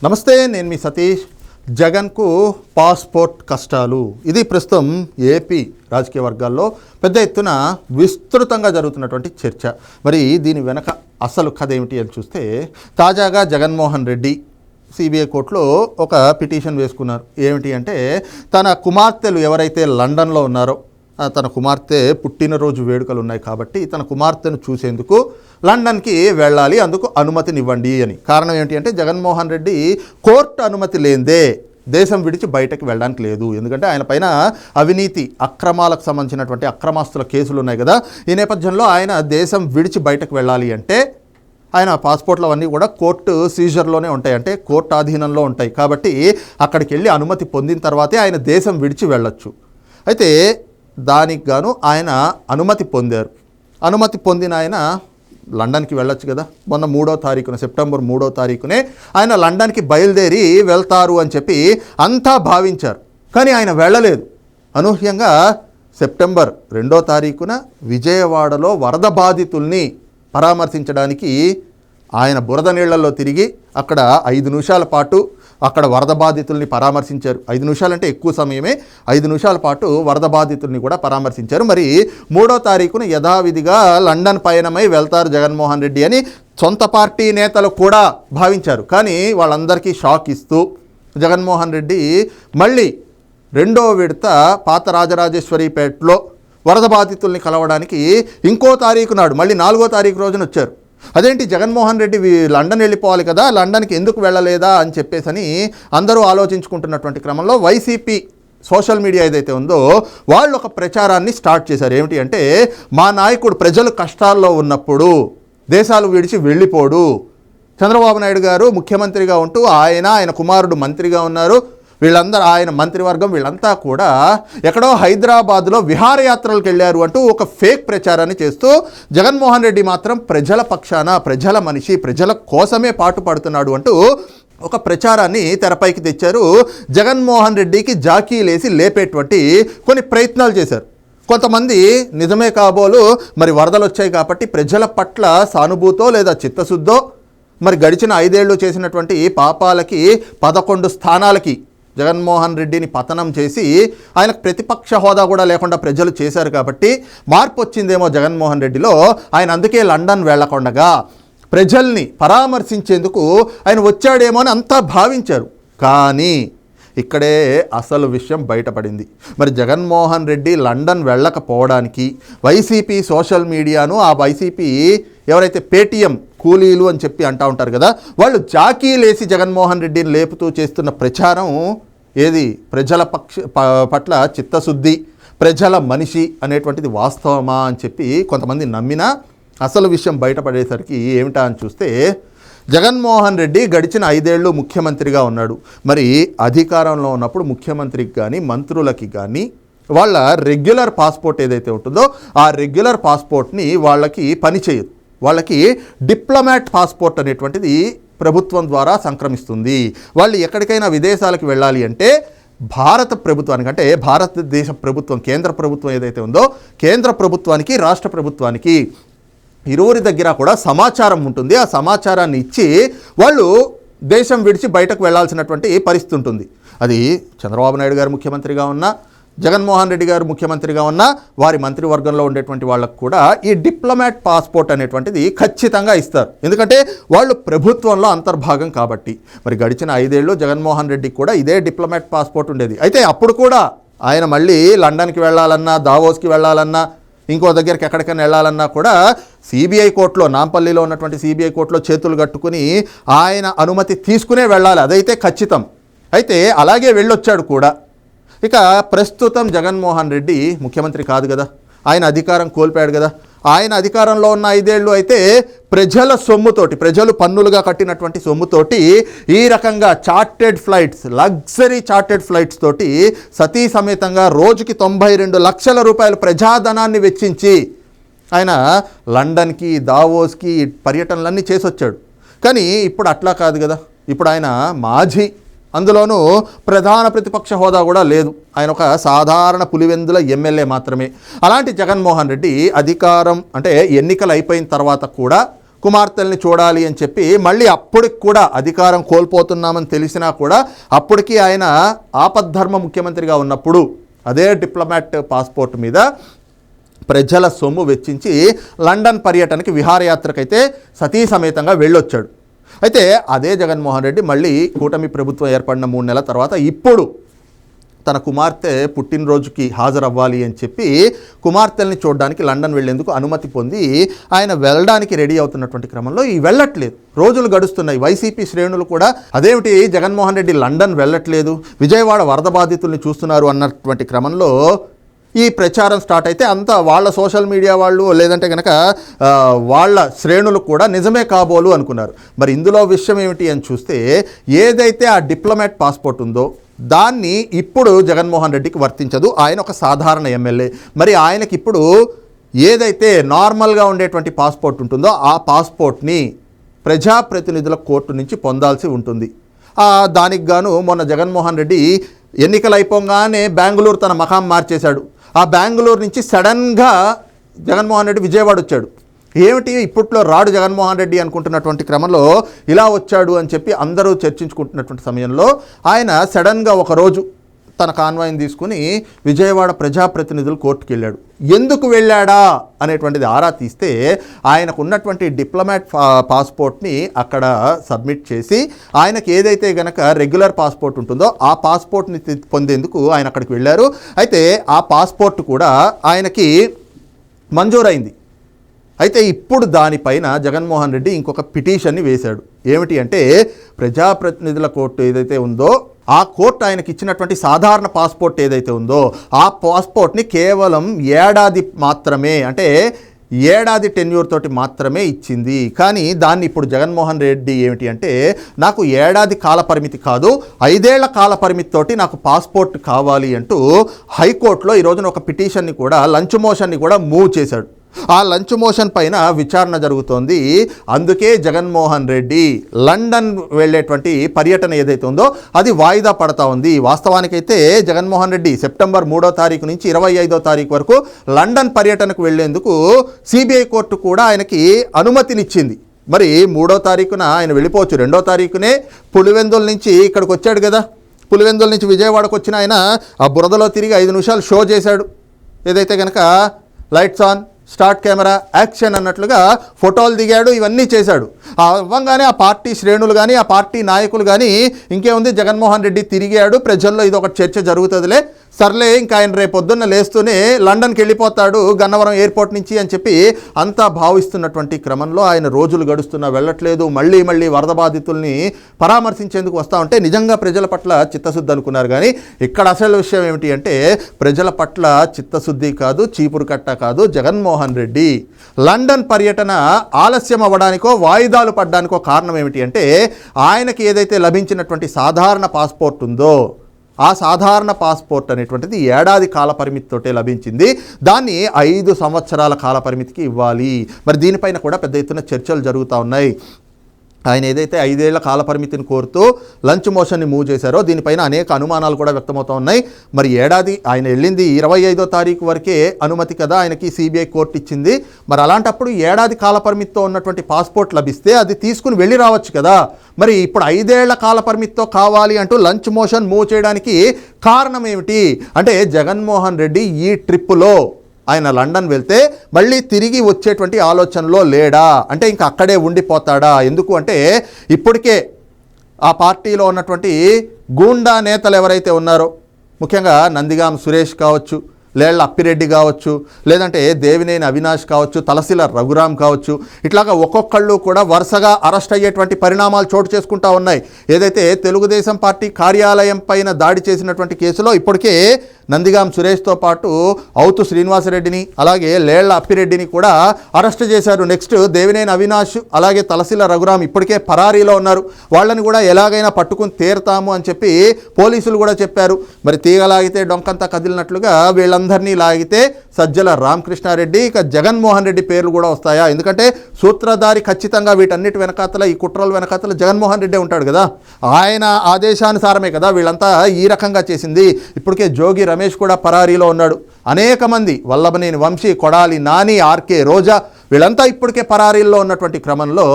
నమస్తే నేను మీ సతీష్. జగన్కు పాస్పోర్ట్ కష్టాలు. ఇది ప్రస్తుతం ఏపీ రాజకీయ వర్గాల్లో పెద్ద ఎత్తున విస్తృతంగా జరుగుతున్నటువంటి చర్చ. మరి దీని వెనక అసలు కథ ఏమిటి అని చూస్తే తాజాగా జగన్మోహన్ రెడ్డి సిబిఐ కోర్టులో ఒక పిటిషన్ వేసుకున్నారు. ఏమిటి అంటే తన కుమార్తెలు ఎవరైతే లండన్లో ఉన్నారో తన కుమార్తె పుట్టినరోజు వేడుకలు ఉన్నాయి కాబట్టి తన కుమార్తెను చూసేందుకు లండన్కి వెళ్ళాలి అందుకు అనుమతినివ్వండి అని. కారణం ఏంటి అంటే జగన్మోహన్ రెడ్డి కోర్టు అనుమతి లేందే దేశం విడిచి బయటకు వెళ్ళడానికి లేదు. ఎందుకంటే ఆయన పైన అవినీతి అక్రమాలకు సంబంధించినటువంటి అక్రమాస్తుల కేసులు ఉన్నాయి కదా. ఈ నేపథ్యంలో ఆయన దేశం విడిచి బయటకు వెళ్ళాలి అంటే ఆయన పాస్పోర్ట్లు అవన్నీ కూడా కోర్టు సీజర్లోనే ఉంటాయి. అంటే కోర్టు ఆధీనంలో ఉంటాయి. కాబట్టి అక్కడికి వెళ్ళి అనుమతి పొందిన తర్వాతే ఆయన దేశం విడిచి వెళ్ళొచ్చు. అయితే దానికి గాను ఆయన అనుమతి పొందారు. అనుమతి పొందిన ఆయన లండన్కి వెళ్ళొచ్చు కదా. మొన్న మూడో తారీఖున సెప్టెంబర్ మూడో తారీఖునే ఆయన లండన్కి బయలుదేరి వెళ్తారు అని చెప్పి అంతా భావించారు. కానీ ఆయన వెళ్ళలేదు. అనూహ్యంగా సెప్టెంబర్ రెండో తారీఖున విజయవాడలో వరద బాధితుల్ని పరామర్శించడానికి ఆయన బురద నీళ్ళలో తిరిగి అక్కడ ఐదు నిమిషాల పాటు అక్కడ వరద బాధితుల్ని పరామర్శించారు. ఐదు నిమిషాలంటే ఎక్కువ సమయమే. ఐదు నిమిషాల పాటు వరద బాధితుల్ని కూడా పరామర్శించారు. మరి మూడో తారీఖున యథావిధిగా లండన్ పయనమై వెళ్తారు జగన్మోహన్ రెడ్డి అని సొంత పార్టీ నేతలు కూడా భావించారు. కానీ వాళ్ళందరికీ షాక్ ఇస్తూ జగన్మోహన్ రెడ్డి మళ్ళీ రెండో విడత పాత రాజరాజేశ్వరిపేటలో వరద బాధితుల్ని కలవడానికి ఇంకో తారీఖు నాడు మళ్ళీ నాలుగో తారీఖు రోజున వచ్చారు. అదేంటి జగన్మోహన్ రెడ్డి లండన్ వెళ్ళిపోవాలి కదా లండన్కి ఎందుకు వెళ్ళలేదా అని చెప్పేసని అందరూ ఆలోచించుకుంటున్నటువంటి క్రమంలో వైసీపీ సోషల్ మీడియా ఏదైతే ఉందో వాళ్ళు ఒక ప్రచారాన్ని స్టార్ట్ చేశారు. ఏమిటి అంటే మా నాయకుడు ప్రజలు కష్టాల్లో ఉన్నప్పుడు దేశాలు విడిచి వెళ్ళిపోడు. చంద్రబాబు నాయుడు గారు ముఖ్యమంత్రిగా ఉంటూ ఆయన ఆయన కుమారుడు మంత్రిగా ఉన్నారు. వీళ్ళందరూ ఆయన మంత్రివర్గం వీళ్ళంతా కూడా ఎక్కడో హైదరాబాద్లో విహారయాత్రలకు వెళ్ళారు అంటూ ఒక ఫేక్ ప్రచారాన్ని చేస్తూ జగన్మోహన్ రెడ్డి మాత్రం ప్రజల పక్షాన ప్రజల మనిషి ప్రజల కోసమే పాటుపడుతున్నాడు అంటూ ఒక ప్రచారాన్ని తెరపైకి తెచ్చారు. జగన్మోహన్ రెడ్డికి జాకీలేసి లేపేటువంటి కొన్ని ప్రయత్నాలు చేశారు. కొంతమంది నిజమే కాబోలు మరి వరదలు వచ్చాయి కాబట్టి ప్రజల పట్ల సానుభూతో లేదా చిత్తశుద్ధో మరి గడిచిన ఐదేళ్ళు చేసినటువంటి పాపాలకి పదకొండు స్థానాలకి జగన్మోహన్ రెడ్డిని పతనం చేసి ఆయనకు ప్రతిపక్ష హోదా కూడా లేకుండా ప్రజలు చేశారు కాబట్టి మార్పు వచ్చిందేమో జగన్మోహన్ రెడ్డిలో. ఆయన అందుకే లండన్ వెళ్ళకుండగా ప్రజల్ని పరామర్శించేందుకు ఆయన వచ్చాడేమో అని అంతా భావించారు. కానీ ఇక్కడే అసలు విషయం బయటపడింది. మరి జగన్మోహన్ రెడ్డి లండన్ వెళ్ళకపోవడానికి వైసీపీ సోషల్ మీడియాను ఆ వైసీపీ ఎవరైతే పేటీఎం కూలీలు అని చెప్పి అంటూ ఉంటారు కదా వాళ్ళు జాకీలేసి జగన్మోహన్ రెడ్డిని లేపుతూ చేస్తున్న ప్రచారం ఏది? ప్రజల పక్ష ప- పట్ల చిత్తశుద్ధి ప్రజల మనిషి అనేటువంటిది వాస్తవమా అని చెప్పి కొంతమంది నమ్మినా అసలు విషయం బయటపడేసరికి ఏమిటా అని చూస్తే జగన్మోహన్ రెడ్డి గడిచిన ఐదేళ్ళు ముఖ్యమంత్రిగా ఉన్నాడు. మరి అధికారంలో ఉన్నప్పుడు ముఖ్యమంత్రికి కానీ మంత్రులకి కానీ వాళ్ళ రెగ్యులర్ పాస్పోర్ట్ ఏదైతే ఉంటుందో ఆ రెగ్యులర్ పాస్పోర్ట్ని వాళ్ళకి పని చేయదు. వాళ్ళకి డిప్లొమాట్ పాస్పోర్ట్ అనేటువంటిది ప్రభుత్వం ద్వారా సంక్రమిస్తుంది. వాళ్ళు ఎక్కడికైనా విదేశాలకు వెళ్ళాలి అంటే భారత ప్రభుత్వానికి అంటే భారతదేశ ప్రభుత్వం కేంద్ర ప్రభుత్వం ఏదైతే ఉందో కేంద్ర ప్రభుత్వానికి రాష్ట్ర ప్రభుత్వానికి ఇరువురి దగ్గర కూడా సమాచారం ఉంటుంది. ఆ సమాచారాన్ని ఇచ్చి వాళ్ళు దేశం విడిచి బయటకు వెళ్ళాల్సినటువంటి పరిస్థితి ఉంటుంది. అది చంద్రబాబు నాయుడు గారు ముఖ్యమంత్రిగా ఉన్నా జగన్మోహన్ రెడ్డి గారు ముఖ్యమంత్రిగా ఉన్న వారి మంత్రివర్గంలో ఉండేటువంటి వాళ్ళకు కూడా ఈ డిప్లొమాట్ పాస్పోర్ట్ అనేటువంటిది ఖచ్చితంగా ఇస్తారు. ఎందుకంటే వాళ్ళు ప్రభుత్వంలో అంతర్భాగం కాబట్టి. మరి గడిచిన ఐదేళ్ళు జగన్మోహన్ రెడ్డికి కూడా ఇదే డిప్లొమాట్ పాస్పోర్ట్ ఉండేది. అయితే అప్పుడు కూడా ఆయన మళ్ళీ లండన్కి వెళ్ళాలన్నా దావోస్కి వెళ్ళాలన్నా ఇంకో దగ్గరికి ఎక్కడికైనా వెళ్ళాలన్నా కూడా సిబిఐ కోర్టులో నాంపల్లిలో ఉన్నటువంటి సిబిఐ కోర్టులో చేతులు కట్టుకుని ఆయన అనుమతి తీసుకునే వెళ్ళాలి. అదైతే ఖచ్చితం. అయితే అలాగే వెళ్ళొచ్చాడు కూడా. ఇక ప్రస్తుతం జగన్మోహన్ రెడ్డి ముఖ్యమంత్రి కాదు కదా. ఆయన అధికారం కోల్పోయాడు కదా. ఆయన అధికారంలో ఉన్న ఐదేళ్ళు అయితే ప్రజల సొమ్ముతోటి ప్రజలు పన్నులుగా కట్టినటువంటి సొమ్ముతోటి ఈ రకంగా chartered flights luxury chartered flights తోటి సతీ సమేతంగా రోజుకి తొంభై రెండు లక్షల రూపాయల ప్రజాధనాన్ని వెచ్చించి ఆయన లండన్కి దావోస్కి పర్యటనలన్నీ చేసొచ్చాడు. కానీ ఇప్పుడు అట్లా కాదు కదా. ఇప్పుడు ఆయన మాజీ అందులోనూ ప్రధాన ప్రతిపక్ష హోదా కూడా లేదు. ఆయన ఒక సాధారణ పులివెందుల ఎమ్మెల్యే మాత్రమే. అలాంటి జగన్మోహన్ రెడ్డి అధికారం అంటే ఎన్నికలు అయిపోయిన తర్వాత కూడా కుమార్తెల్ని చూడాలి అని చెప్పి మళ్ళీ అప్పటికి కూడా అధికారం కోల్పోతున్నామని తెలిసినా కూడా అప్పటికి ఆయన ఆపద్ధర్మ ముఖ్యమంత్రిగా ఉన్నప్పుడు అదే డిప్లొమాట్ పాస్పోర్ట్ మీద ప్రజల సొమ్ము వెచ్చించి లండన్ పర్యటనకి విహారయాత్రకైతే సతీ సమేతంగా వెళ్ళొచ్చాడు. అయితే అదే జగన్మోహన్ రెడ్డి మళ్ళీ కూటమి ప్రభుత్వం ఏర్పడిన మూడు నెలల తర్వాత ఇప్పుడు తన కుమార్తె పుట్టినరోజుకి హాజరవ్వాలి అని చెప్పి కుమార్తెల్ని చూడడానికి లండన్ వెళ్ళేందుకు అనుమతి పొంది ఆయన వెళ్ళడానికి రెడీ అవుతున్నటువంటి క్రమంలో ఈ వెళ్ళట్లేదు. రోజులు గడుస్తున్నాయి. వైసీపీ శ్రేణులు కూడా అదేమిటి? జగన్మోహన్ రెడ్డి లండన్ వెళ్ళట్లేదు. విజయవాడ వరద బాధితుల్ని చూస్తున్నారు అన్నటువంటి క్రమంలో ఈ ప్రచారం స్టార్ట్ అయితే అంత వాళ్ళ సోషల్ మీడియా వాళ్ళు లేదంటే కనుక వాళ్ళ శ్రేణులు కూడా నిజమే కాబోలు అనుకున్నారు. మరి ఇందులో విషయం ఏమిటి అని చూస్తే ఏదైతే ఆ డిప్లొమాట్ పాస్పోర్ట్ ఉందో దాన్ని ఇప్పుడు జగన్మోహన్ రెడ్డికి వర్తించదు. ఆయన ఒక సాధారణ ఎమ్మెల్యే. మరి ఆయనకి ఇప్పుడు ఏదైతే నార్మల్గా ఉండేటువంటి పాస్పోర్ట్ ఉంటుందో ఆ పాస్పోర్ట్ని ప్రజాప్రతినిధుల కోర్టు నుంచి పొందాల్సి ఉంటుంది. దానికి గాను మొన్న జగన్మోహన్ రెడ్డి ఎన్నికలు అయిపోగానే బెంగళూరు తన మకాం మార్చేశాడు. ఆ బెంగళూరు నుంచి సడన్గా జగన్మోహన్ రెడ్డి విజయవాడ వచ్చాడు. ఏమిటి ఇప్పట్లో రాడు జగన్మోహన్ రెడ్డి అనుకుంటున్నటువంటి క్రమంలో ఇలా వచ్చాడు అని చెప్పి అందరూ చర్చించుకుంటున్నటువంటి సమయంలో ఆయన సడన్గా ఒకరోజు తన కాన్వాయిని తీసుకుని విజయవాడ ప్రజాప్రతినిధులు కోర్టుకు వెళ్ళాడు ఎందుకు వెళ్ళాడా? అనేటువంటిది ఆరా తీస్తే ఆయనకు ఉన్నటువంటి డిప్లొమాట్ పాస్పోర్ట్ని అక్కడ సబ్మిట్ చేసి ఆయనకి ఏదైతే గనక రెగ్యులర్ పాస్పోర్ట్ ఉంటుందో ఆ పాస్పోర్ట్ని పొందేందుకు ఆయన అక్కడికి వెళ్ళారు. అయితే ఆ పాస్పోర్ట్ కూడా ఆయనకి మంజూరైంది. అయితే ఇప్పుడు దానిపైన జగన్మోహన్ రెడ్డి ఇంకొక పిటిషన్ని వేశాడు. ఏమిటి అంటే ప్రజాప్రతినిధుల కోర్టు ఏదైతే ఉందో ఆ కోర్టు ఆయనకి ఇచ్చినటువంటి సాధారణ పాస్పోర్ట్ ఏదైతే ఉందో ఆ పాస్పోర్ట్ని కేవలం ఏడాది మాత్రమే అంటే ఏడాది టెన్యూర్ తోటి మాత్రమే ఇచ్చింది. కానీ దాన్ని ఇప్పుడు జగన్మోహన్ రెడ్డి ఏమిటి అంటే నాకు ఏడాది కాల పరిమితి కాదు ఐదేళ్ళ కాల పరిమితి తోటి నాకు పాస్పోర్ట్ కావాలి అంటూ హైకోర్టులో ఈరోజున ఒక పిటిషన్ని కూడా లంచ్ మోషన్ని కూడా మూవ్ చేశాడు. ఆ లంచ్ మోషన్ పైన విచారణ జరుగుతోంది. అందుకే జగన్మోహన్ రెడ్డి లండన్ వెళ్ళేటువంటి పర్యటన ఏదైతే ఉందో అది వాయిదా పడతా ఉంది. వాస్తవానికైతే జగన్మోహన్ రెడ్డి సెప్టెంబర్ మూడో తారీఖు నుంచి ఇరవై ఐదో తారీఖు వరకు లండన్ పర్యటనకు వెళ్ళేందుకు సిబిఐ కోర్టు కూడా ఆయనకి అనుమతినిచ్చింది. మరి మూడో తారీఖున ఆయన వెళ్ళిపోవచ్చు. రెండో తారీఖునే పులివెందుల నుంచి ఇక్కడికి వచ్చాడు కదా. పులివెందుల నుంచి విజయవాడకు వచ్చిన ఆయన ఆ బురదలో తిరిగి ఐదు నిమిషాలు షో చేశాడు. ఏదైతే కనుక lights on start camera action అన్నట్లుగా ఫోటోలు దిగాడు ఇవన్నీ చేశాడు. అవ్వంగానే ఆ పార్టీ శ్రేణులు కానీ ఆ పార్టీ నాయకులు కానీ ఇంకేముంది? జగన్మోహన్ రెడ్డి తిరిగాడు ప్రజల్లో ఇది ఒక చర్చ జరుగుతుందిలే. సర్లే ఇంకా ఆయన రేపు పొద్దున్న లేస్తూనే లండన్కి వెళ్ళిపోతాడు గన్నవరం ఎయిర్పోర్ట్ నుంచి అని చెప్పి అంతా భావిస్తున్నటువంటి క్రమంలో ఆయన రోజులు గడుస్తున్నా వెళ్ళట్లేదు. మళ్ళీ మళ్ళీ వరద బాధితుల్ని పరామర్శించేందుకు వస్తా ఉంటే నిజంగా ప్రజల పట్ల చిత్తశుద్ధి అనుకున్నారు. కానీ ఇక్కడ అసలు విషయం ఏమిటి అంటే ప్రజల పట్ల చిత్తశుద్ధి కాదు చీపురు కట్ట కాదు జగన్మోహన్ రెడ్డి. లండన్ పర్యటన ఆలస్యం అవ్వడానికో పడడానికి ఒక కారణం ఏమిటి అంటే ఆయనకి ఏదైతే లభించినటువంటి సాధారణ పాస్పోర్ట్ ఉందో ఆ సాధారణ పాస్పోర్ట్ అనేటువంటిది ఏడాది కాలపరిమితితోటే లభించింది. దాన్ని ఐదు సంవత్సరాల కాల పరిమితికి ఇవ్వాలి. మరి దీనిపైన కూడా పెద్ద ఎత్తున చర్చలు జరుగుతూ ఉన్నాయి. ఆయన ఏదైతే ఐదేళ్ళ కాల పరిమితిని కోరుతూ లంచ్ మోషన్ని మూవ్ చేశారో దీనిపైన అనేక అనుమానాలు కూడా వ్యక్తమవుతూ ఉన్నాయి. మరి ఏడాది ఆయన వెళ్ళింది ఇరవై ఐదో తారీఖు వరకే అనుమతి కదా ఆయనకి సిబిఐ కోర్టు ఇచ్చింది. మరి అలాంటప్పుడు ఏడాది కాల పరిమితితో ఉన్నటువంటి పాస్పోర్ట్ లభిస్తే అది తీసుకుని వెళ్ళి రావచ్చు కదా. మరి ఇప్పుడు ఐదేళ్ళ కాల పరిమితితో కావాలి అంటూ లంచ్ మోషన్ మూవ్ చేయడానికి కారణం ఏమిటి? అంటే జగన్మోహన్ రెడ్డి ఈ ట్రిప్పులో ఆయన లండన్ వెళ్తే మళ్ళీ తిరిగి వచ్చేటువంటి ఆలోచనలో లేడా? అంటే ఇంకా అక్కడే ఉండిపోతాడా? ఎందుకు అంటే ఇప్పటికే ఆ పార్టీలో ఉన్నటువంటి గూండా నేతలు ఎవరైతే ఉన్నారో ముఖ్యంగా నందిగాం సురేష్ కావచ్చు లేళ్ళ అప్పిరెడ్డి కావచ్చు లేదంటే దేవినేని అవినాష్ కావచ్చు తలసిల రఘురాం కావచ్చు ఇట్లాగా ఒక్కొక్కళ్ళు కూడా వరుసగా అరెస్ట్ అయ్యేటువంటి పరిణామాలు చోటు చేసుకుంటా ఉన్నాయి. ఏదైతే తెలుగుదేశం పార్టీ కార్యాలయం పైన దాడి చేసినటువంటి కేసులో ఇప్పటికే నందిగాం సురేష్తో పాటు అవుతు శ్రీనివాసరెడ్డిని అలాగే లేళ్ళ అప్పిరెడ్డిని కూడా అరెస్ట్ చేశారు. నెక్స్ట్ దేవినేని అవినాష్ అలాగే తలసిల రఘురాం ఇప్పటికే పరారీలో ఉన్నారు. వాళ్ళని కూడా ఎలాగైనా పట్టుకుని తీరుతాము అని చెప్పి పోలీసులు కూడా చెప్పారు. మరి తీగ లాగితే డొంకంతా కదిలినట్లుగా వీళ్ళందరినీ లాగితే సజ్జల రామకృష్ణారెడ్డి ఇక జగన్మోహన్ రెడ్డి పేర్లు కూడా వస్తాయా? ఎందుకంటే సూత్రధారి ఖచ్చితంగా వీటన్నిటి వెనకాతల ఈ కుట్రల వెనకాతల జగన్మోహన్ రెడ్డి ఉంటాడు కదా. ఆయన ఆదేశానుసారమే కదా వీళ్ళంతా ఈ రకంగా చేసింది. ఇప్పటికే జోగి రమేష్ కూడా పరారీలో ఉన్నాడు. అనేక మంది వల్లభనేని వంశీ కొడాలి నాని ఆర్కే రోజా వీళ్ళంతా ఇప్పటికే పరారీల్లో ఉన్నటువంటి క్రమంలో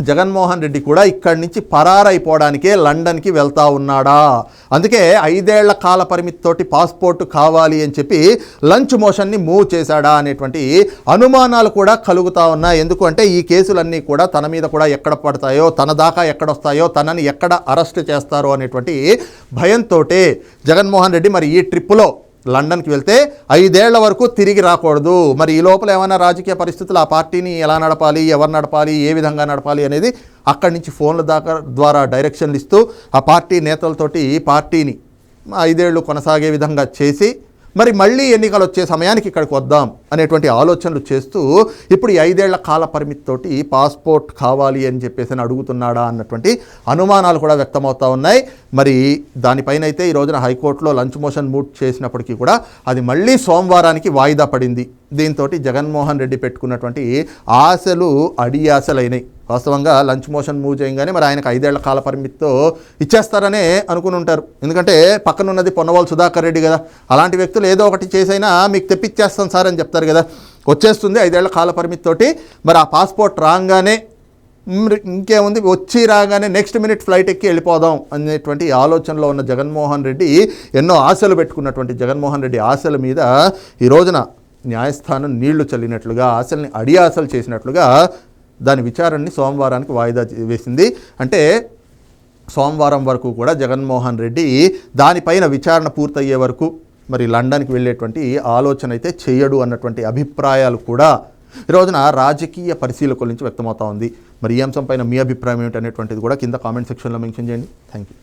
జగన్మోహన్ రెడ్డి కూడా ఇక్కడి నుంచి పరారైపోవడానికే లండన్కి వెళ్తా ఉన్నాడా? అందుకే ఐదేళ్ళ కాల పరిమితితోటి పాస్పోర్ట్ కావాలి అని చెప్పి లంచ్ మోషన్ని మూవ్ చేశాడా అనేటువంటి అనుమానాలు కూడా కలుగుతా ఉన్నాయి. ఎందుకంటే ఈ కేసులన్నీ కూడా తన మీద కూడా ఎక్కడ పడతాయో తన దాకా ఎక్కడ వస్తాయో తనని ఎక్కడ అరెస్ట్ చేస్తారో అనేటువంటి భయంతో జగన్మోహన్ రెడ్డి మరి ఈ ట్రిప్పులో లండన్కి వెళ్తే ఐదేళ్ళ వరకు తిరిగి రాకూడదు. మరి ఈ లోపల ఏమైనా రాజకీయ పరిస్థితులు ఆ పార్టీని ఎలా నడపాలి ఎవరు నడపాలి ఏ విధంగా నడపాలి అనేది అక్కడి నుంచి ఫోన్ల దాకా ద్వారా డైరెక్షన్లు ఇస్తూ ఆ పార్టీ నేతలతోటి పార్టీని ఐదేళ్ళు కొనసాగే విధంగా చేసి మరి మళ్ళీ ఎన్నికలు వచ్చే సమయానికి ఇక్కడికి వద్దాం అనేటువంటి ఆలోచనలు చేస్తూ ఇప్పుడు ఈ ఐదేళ్ళ కాల పరిమితితోటి పాస్పోర్ట్ కావాలి అని చెప్పేసి అని అడుగుతున్నాడా అన్నటువంటి అనుమానాలు కూడా వ్యక్తమవుతా ఉన్నాయి. మరి దానిపైన అయితే ఈ రోజున హైకోర్టులో లంచ్ మోషన్ మూట్ చేసినప్పటికీ కూడా అది మళ్ళీ సోమవారానికి వాయిదా పడింది. దీంతో జగన్మోహన్ రెడ్డి పెట్టుకున్నటువంటి ఆశలు అడియాశలైనాయి వాస్తవంగా లంచ్ మోషన్ మూవ్ చేయగానే మరి ఆయనకు ఐదేళ్ళ కాల పరిమితితో ఇచ్చేస్తారనే అనుకుని ఉంటారు. ఎందుకంటే పక్కన ఉన్నది పొన్నవాళ్ళు సుధాకర్ రెడ్డి కదా. అలాంటి వ్యక్తులు ఏదో ఒకటి చేసైనా మీకు తెప్పిచ్చేస్తాం సార్ అని చెప్తారు కదా. వచ్చేస్తుంది ఐదేళ్ళ కాల పరిమితితోటి. మరి ఆ పాస్పోర్ట్ రాగానే ఇంకేముంది? వచ్చి రాగానే నెక్స్ట్ మినిట్ ఫ్లైట్ ఎక్కి వెళ్ళిపోదాం అనేటువంటి ఆలోచనలో ఉన్న జగన్మోహన్ రెడ్డి ఎన్నో ఆశలు పెట్టుకున్నటువంటి జగన్మోహన్ రెడ్డి ఆశల మీద ఈ రోజున న్యాయస్థానం నీళ్ళు చల్లినట్లుగా ఆశల్ని అడియాసలు చేసినట్లుగా దాని విచారణని సోమవారానికి వాయిదా వేసింది. అంటే సోమవారం వరకు కూడా జగన్మోహన్ రెడ్డి దానిపైన విచారణ పూర్తయ్యే వరకు మరి లండన్కి వెళ్ళేటువంటి ఆలోచన అయితే చేయడు అన్నటువంటి అభిప్రాయాలు కూడా ఈ రోజున రాజకీయ పరిశీలకుల నుంచి వ్యక్తమవుతా ఉంది. మరి ఈ అంశంపైన మీ అభిప్రాయం ఏమిటనేటువంటిది కూడా కింద కామెంట్ సెక్షన్లో మెన్షన్ చేయండి. Thank you